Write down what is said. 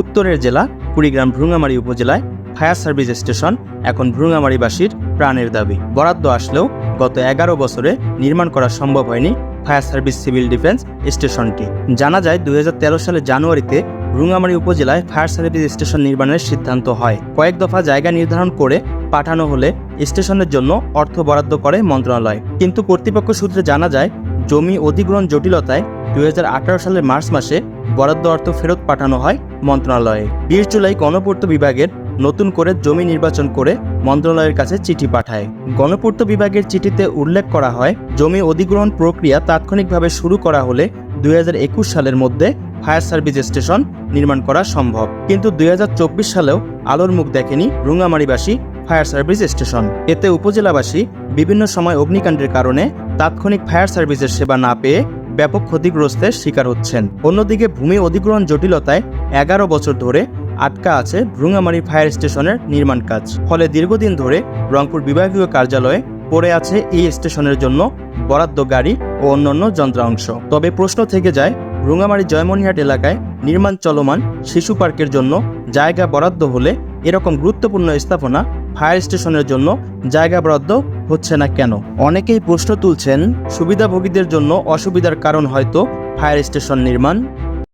উত্তরের জেলা, কুড়িগ্রাম ভ্রুঙ্গামারী উপজেলায় ফায়ার সার্ভিস স্টেশন, এখন ভ্রুঙ্গামারীবাসীর প্রাণের দাবি। বরাদ্দ আসলেও গত এগারো বছরে নির্মাণ করা সম্ভব হয়নি ফায়ার সার্ভিস সিভিল ডিফেন্স স্টেশনটি। জানা যায়, দুই সালের জানুয়ারিতে ভ্রুঙ্গামারী উপজেলায় ফায়ার সার্ভিস স্টেশন নির্মাণের সিদ্ধান্ত হয়। কয়েক দফা জায়গা নির্ধারণ করে পাঠানো হলে স্টেশনের জন্য অর্থ বরাদ্দ করে মন্ত্রণালয়। কিন্তু কর্তৃপক্ষ সূত্রে জানা যায়, জমি অধিগ্রহণ জটিলতায় দুই হাজার আঠারো সালের মার্চ মাসে বরাদ্দ অর্থ ফেরত পাঠানো হয় মন্ত্রণালয়ে। বিশ জুলাই গণপূর্ত বিভাগের নতুন করে জমি নির্বাচন করে মন্ত্রণালয়ের কাছে চিঠি পাঠায়। গণপূর্ত বিভাগের চিঠিতে উল্লেখ করা হয়, জমি অধিগ্রহণ প্রক্রিয়া তাৎক্ষণিকভাবে শুরু করা হলে দুই সালের মধ্যে ফায়ার সার্ভিস স্টেশন নির্মাণ করা সম্ভব। কিন্তু দুই হাজার চব্বিশ সালেও আলোর মুখ দেখেনি রুঙ্গামারিবাসী ফায়ার সার্ভিস স্টেশন। এতে উপজেলাবাসী বিভিন্ন সময় অগ্নিকাণ্ডের কারণে তাৎক্ষণিক ফায়ার সার্ভিসের সেবা না পেয়ে ব্যাপক ক্ষতিগ্রস্তের শিকার হচ্ছেন। অন্যদিকে ভূমি অধিগ্রহণ জটিলতায় এগারো বছর ধরে আটকা আছে ভ্রুঙ্গামারি ফায়ার স্টেশনের নির্মাণ কাজ। ফলে দীর্ঘদিন ধরে রংপুর বিভাগীয় কার্যালয়ে পড়ে আছে এই স্টেশনের জন্য বরাদ্দ গাড়ি ও অন্যান্য যন্ত্রাংশ। তবে প্রশ্ন থেকে যায়, ভ্রুঙ্গামারি জয়মনিহাট এলাকায় নির্মাণ চলমান শিশু পার্কের জন্য জায়গা বরাদ্দ হলে এরকম গুরুত্বপূর্ণ স্থাপনা ফায়ার স্টেশনের জন্য জায়গা বরাদ্দ হচ্ছে না কেন? অনেকেই প্রশ্ন তুলছেন, সুবিধাভোগীদের জন্য অসুবিধার কারণ হয়তো ফায়ার স্টেশন নির্মাণ